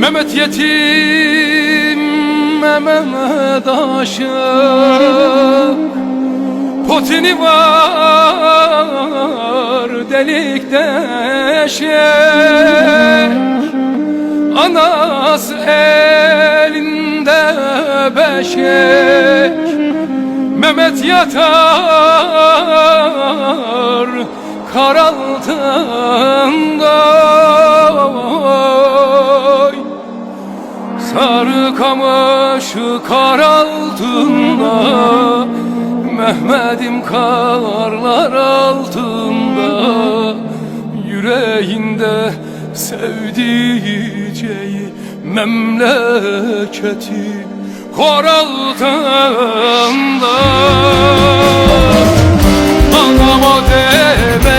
Mehmet yetim Mehmet aşık Potini var delik deşek Anası elinde beşek Mehmet yatar kar altında Sarı kamış kar altında Mehmet'im karlar altında. Yüreğinde sevdiceği memleketi Kor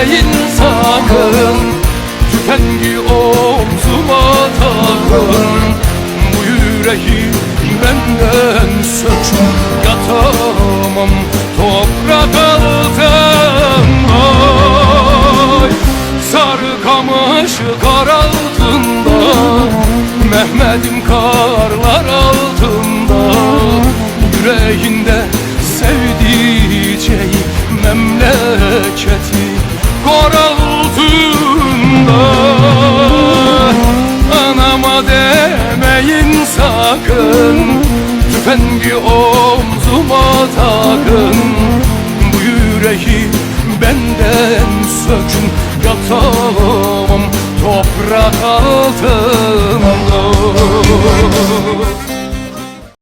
demeyin sakın Tüfengi omzuma takın. Bu yüreği benden sökün Yatamam toprak altında Sarı kamış kar altında Mehmet'im karlar demeyin sakın. Tüfengi omzuma takın. Bu yüreği benden sökün. Yatamam toprak altında